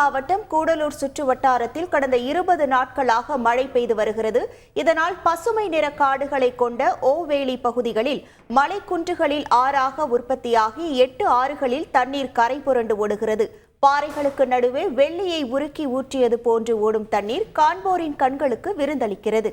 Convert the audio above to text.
மாவட்டம் கூடலூர் சுற்று வட்டாரத்தில் கடந்த இருபது நாட்களாக மழை பெய்து வருகிறது. இதனால் பசுமை நிற காடுகளை கொண்ட ஓவேலி பகுதிகளில் மலைக்குன்றுகளில் ஆறாக உற்பத்தியாகி எட்டு ஆறுகளில் தண்ணீர் கரை புரண்டு ஓடுகிறது. பாறைகளுக்கு நடுவே வெள்ளியை உருக்கி ஊற்றியது போன்று ஓடும் தண்ணீர் காண்போரின் கண்களுக்கு விருந்தளிக்கிறது.